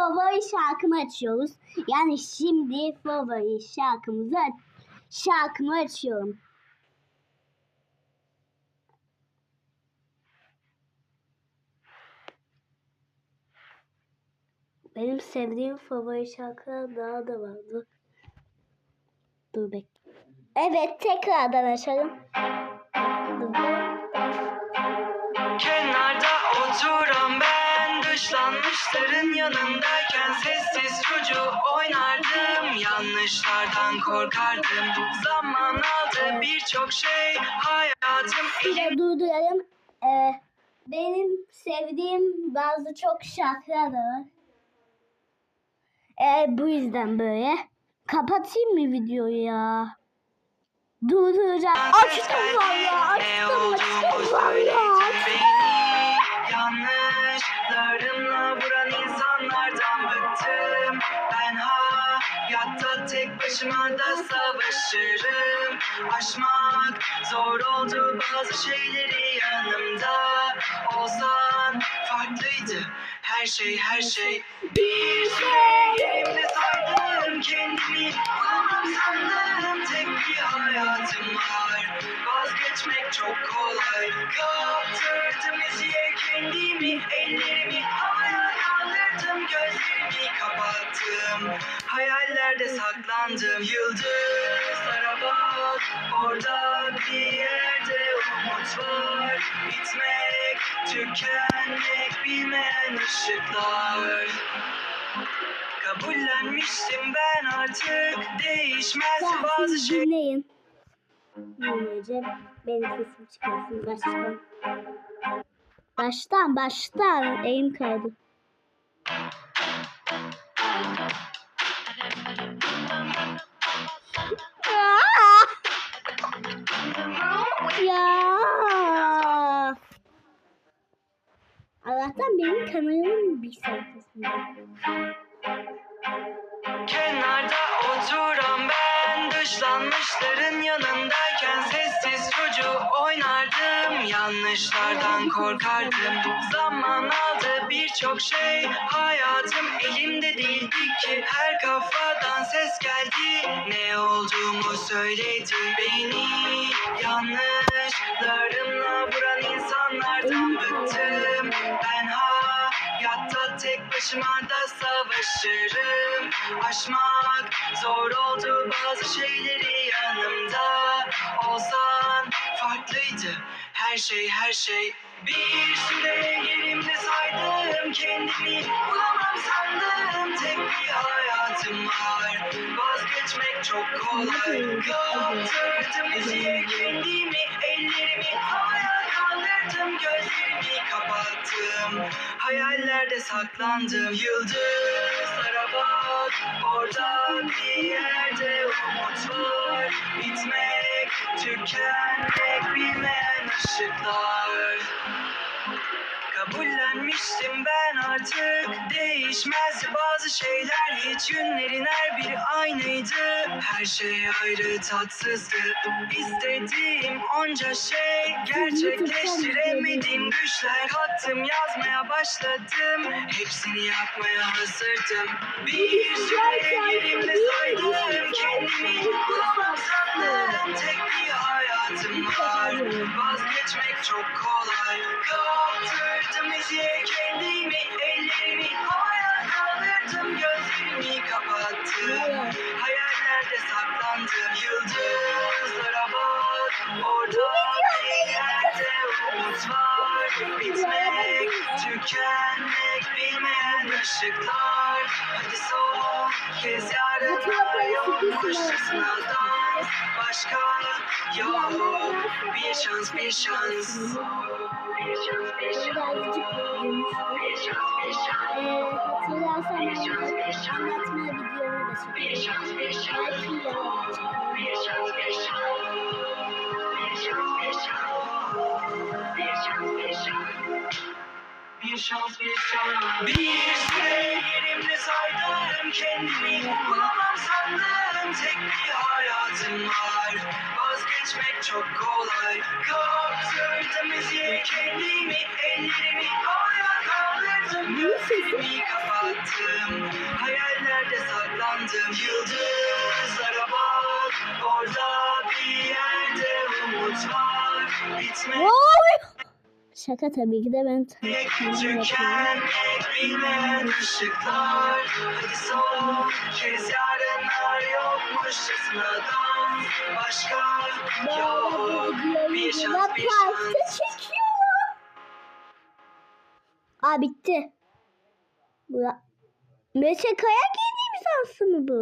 favori şarkımı açıyoruz. Yani şimdi favori şarkımızı şarkımı açıyorum. Benim sevdiğim favori şarkılar daha da var. Dur, Dur bek. Evet tekrardan açalım. Yanlışlardan korkardım Zaman aldı birçok şey Hayatım Şurada durduralım. Ee, benim sevdiğim bazı çok şarkılar da var. Ee, bu yüzden böyle. Kapatayım mı videoyu ya? Durduracağım. Açtım valla. Açtım açtım valla. beni Yanlışlarımla vuran insanlardan bıktım tek başıma da savaşırım. Aşmak zor oldu bazı şeyleri yanımda Olsan. Farklıydı her şey her şey. Bir süre yerimde saydım kendimi Bulamam sandım tek bir hayatım var. Vazgeçmek çok kolay. Kaptırdım müziğe kendimi Ellerimi. Havaya kaldırdım Gözlerimi kapattım. Hayallerde saklandım Yıldızlara bak Orada bir yerde umut var. Bitmek, tükenmek bilmeyen ışıklar Kabullenmiştim ben artık Değişmez Ya bazı siz şey dinleyin. Dinleyeceğim. Benim sesim çıkarsın baştan. Baştan baştan. Eğim kaydı. Ya. Allah'tan benim kanalımın bir sayfasında. Yanlışlardan korkardım. Zaman aldı birçok şey. Hayatım elimde değildi ki. Her kafadan ses geldi. Ne olduğumu söyledi Beni. Yanlışlarımla vuran insanlardan bıktım. Ben hayatta tek başıma da savaşırım. Aşmak zor oldu bazı şeyleri yanımda Olsan farklıydı her şey her şey. Bir süre yerimde saydım kendimi. Bulamam sandım tek bir hayatım var. Vazgeçmek çok kolay. Kaptırdım müziğe kendimi Ellerimi. Havaya kaldırdım Gözlerimi kapattım. Hayallerde saklandım. Yıldızlara bak Orada bir yerde umut var. Bitmek, tükenmek bilmeyen ışıklar. Kabullenmiştim ben artık. Değişmez bazı şeyler. Hiç günlerin her biri aynıydı. Her şey ayrı tatsızdı. İstediğim onca şey Gerçekleştiremedim güçler Kattım yazmaya başladım. Hepsini yapmaya hazırdım. Bir süre yerimde saydım. Kendimi bulamam sandım Tek bir hayatım var. Vazgeçmek çok kolay. Kaptırdım müziğe kendimi Ellerimi tükenmek bilmeyen ışıklar Hadi son kez yarına yolmuşçasına dans Başka yok Bir şans bir şans Bir şans bir şans. Bir şans bir şans hatırlarsan Bir şans bir şans anlatma videomu da Bir çektim. şans bir şans Belki yalan. Bir şans bir şans Bir şans bir şans Bir şans bir şans bir şans bir şans. Bir sevgilimle saydım kendimi. Bulamam sandım tek bir hayatım var. Vazgeçmek çok kolay. Kaptırdım müziğe kendimi. Ellerimi havaya kaldırdım. Gözlerimi kapattım. Hayallerde saklandım. Yıldızlara bak. Orada bir yerde umut var. Bitmez Şaka tabii ki de ben kendim Aa bitti. Bura. Meşe kayak yediğimiz ansı mı bu?